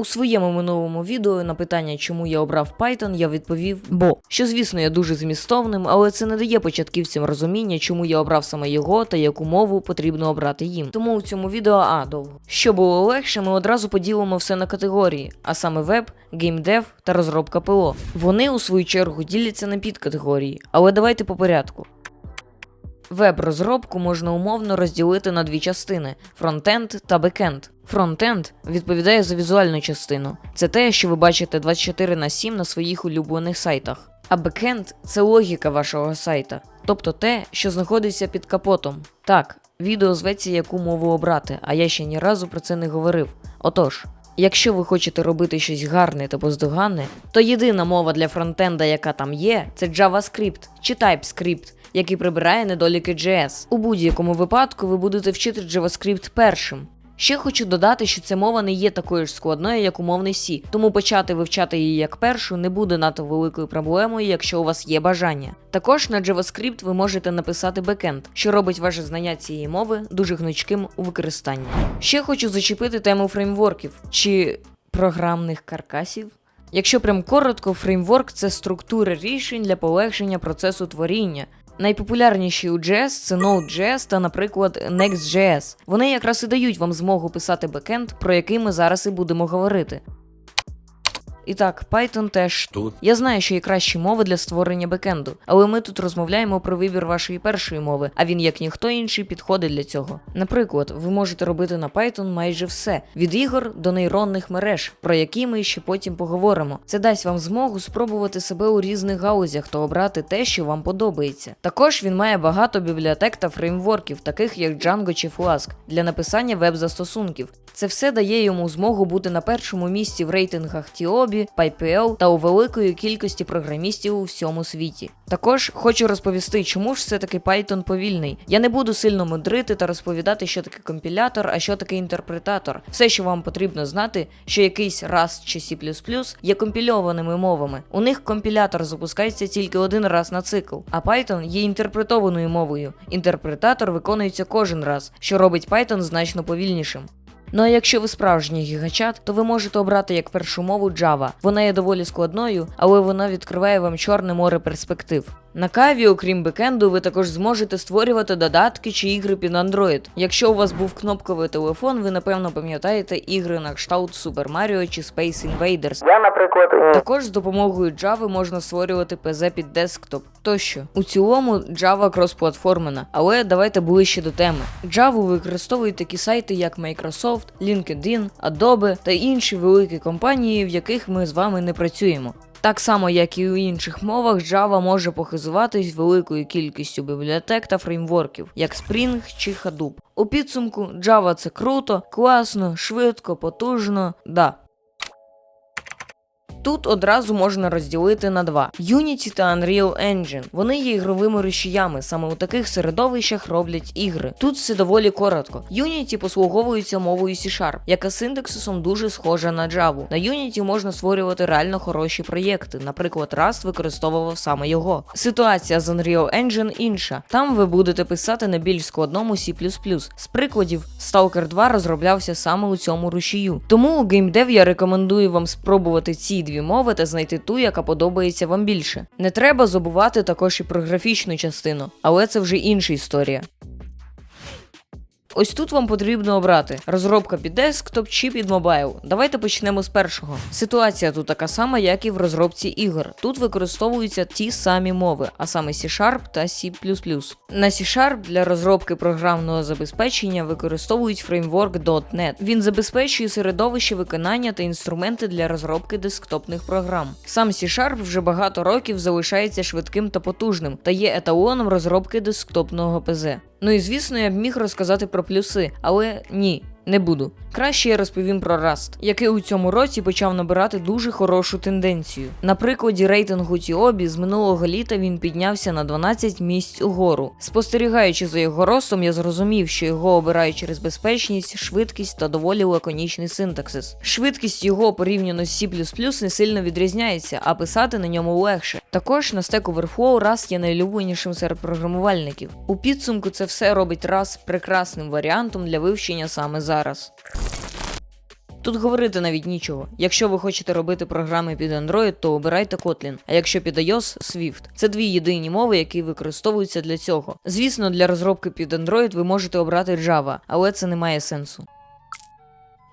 У своєму минулому відео на питання, чому я обрав Python, я відповів бо, що звісно є дуже змістовним, але це не дає початківцям розуміння, чому я обрав саме його та яку мову потрібно обрати їм. Тому у цьому відео а довго. Щоб було легше, ми одразу поділимо все на категорії, а саме веб, геймдев та розробка ПО. Вони у свою чергу діляться на підкатегорії, але давайте по порядку. Веб-розробку можна умовно розділити на дві частини: фронтенд та бекенд. Фронтенд відповідає за візуальну частину. Це те, що ви бачите 24 на 7 на своїх улюблених сайтах. А бекенд це логіка вашого сайта, тобто те, що знаходиться під капотом. Так, відео зветься яку мову обрати, а я ще ні разу про це не говорив. Отож, якщо ви хочете робити щось гарне та бездоганне, то єдина мова для фронтенда, яка там є, це JavaScript чи TypeScript, який прибирає недоліки JS. У будь-якому випадку ви будете вчити JavaScript першим. Ще хочу додати, що ця мова не є такою ж складною, як умовний C, тому почати вивчати її як першу не буде надто великою проблемою, якщо у вас є бажання. Також на JavaScript ви можете написати бекенд, що робить ваше знання цієї мови дуже гнучким у використанні. Ще хочу зачепити тему фреймворків чи програмних каркасів. Якщо прям коротко, фреймворк це структура рішень для полегшення процесу творіння. Найпопулярніші у JS це Node.js та, наприклад, Next.js. Вони якраз і дають вам змогу писати бекенд, про який ми зараз і будемо говорити. І так, Python теж Тут я знаю, що є кращі мови для створення бекенду, але ми тут розмовляємо про вибір вашої першої мови, а він, як ніхто інший, підходить для цього. Наприклад, ви можете робити на Python майже все від ігор до нейронних мереж, про які ми ще потім поговоримо. Це дасть вам змогу спробувати себе у різних гаузях та обрати те, що вам подобається. Також він має багато бібліотек та фреймворків, таких як Django чи Flask, для написання веб-застосунків. Це все дає йому змогу бути на першому місці в рейтингах Тіобі, PyPL та у великої кількості програмістів у всьому світі. Також хочу розповісти, чому ж все-таки Python повільний. Я не буду сильно мудрити та розповідати, що таке компілятор, а що таке інтерпретатор. Все, що вам потрібно знати, що якийсь Rust чи C++ є компільованими мовами. У них компілятор запускається тільки один раз на цикл, а Python є інтерпретованою мовою. Інтерпретатор виконується кожен раз, що робить Python значно повільнішим. Ну а якщо ви справжній гігачат, то ви можете обрати як першу мову Java. Вона є доволі складною, але вона відкриває вам чорне море перспектив. На каві, окрім бекенду, ви також зможете створювати додатки чи ігри під Android. Якщо у вас був кнопковий телефон, ви напевно пам'ятаєте ігри на кшталт Super Mario чи Space Invaders. Я, наприклад, Також з допомогою Java можна створювати ПЗ під десктоп тощо. У цілому Java кросплатформена, але давайте ближче до теми. Java використовують такі сайти, як Microsoft, LinkedIn, Adobe та інші великі компанії, в яких ми з вами не працюємо. Так само, як і у інших мовах, Java може похизуватись великою кількістю бібліотек та фреймворків, як Spring чи Hadoop. У підсумку Java це круто, класно, швидко, потужно, да. Тут одразу можна розділити на два: Unity та Unreal Engine. Вони є ігровими рушіями, саме у таких середовищах роблять ігри. Тут все доволі коротко. Unity послуговується мовою C-Sharp, яка синтаксисом дуже схожа на Java. На Unity можна створювати реально хороші проєкти. Наприклад, Rust використовував саме його. Ситуація з Unreal Engine інша. Там ви будете писати на більш складному C++. З прикладів, Stalker 2 розроблявся саме у цьому рушію. Тому у GameDev я рекомендую вам спробувати ці дві мови та знайти ту, яка подобається вам більше. Не треба забувати також і про графічну частину, але це вже інша історія. Ось тут вам потрібно обрати розробка під десктоп чи під мобайл. Давайте почнемо з першого. Ситуація тут така сама, як і в розробці ігор. Тут використовуються ті самі мови, а саме C-Sharp та C. На C-Sharp для розробки програмного забезпечення використовують фреймворк .NET. Він забезпечує середовище виконання та інструменти для розробки десктопних програм. Сам C-Sharp вже багато років залишається швидким та потужним та є еталоном розробки десктопного ПЗ. Ну і звісно, я б міг розказати про плюси, але ні. Не буду. Краще я розповім про Rust, який у цьому році почав набирати дуже хорошу тенденцію. На прикладі рейтингу Тіобі з минулого літа він піднявся на 12 місць угору. Спостерігаючи за його ростом, я зрозумів, що його обирають через безпечність, швидкість та доволі лаконічний синтаксис. Швидкість його порівняно з C++ не сильно відрізняється, а писати на ньому легше. Також на Stack Overflow Rust є найулюбленішим серед програмувальників. У підсумку це все робить Rust прекрасним варіантом для вивчення саме зараз. Тут говорити навіть нічого. Якщо ви хочете робити програми під Android, то обирайте Kotlin, а якщо під iOS – Swift. Це дві єдині мови, які використовуються для цього. Звісно, для розробки під Android ви можете обрати Java, але це не має сенсу.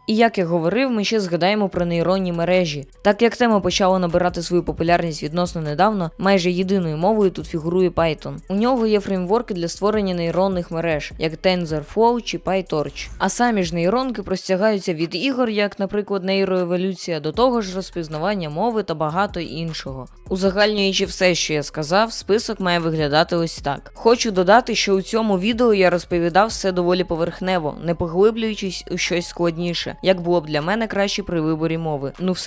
І як я говорив, ми ще згадаємо про нейронні мережі. Так як тема почала набирати свою популярність відносно недавно, майже єдиною мовою тут фігурує Python. У нього є фреймворки для створення нейронних мереж, як TensorFlow чи PyTorch. А самі ж нейронки простягаються від ігор, як, наприклад, нейроеволюція, до того ж розпізнавання мови та багато іншого. Узагальнюючи все, що я сказав, список має виглядати ось так. Хочу додати, що у цьому відео я розповідав все доволі поверхнево, не поглиблюючись у щось складніше, як було б для мене краще при виборі мови. Ну все.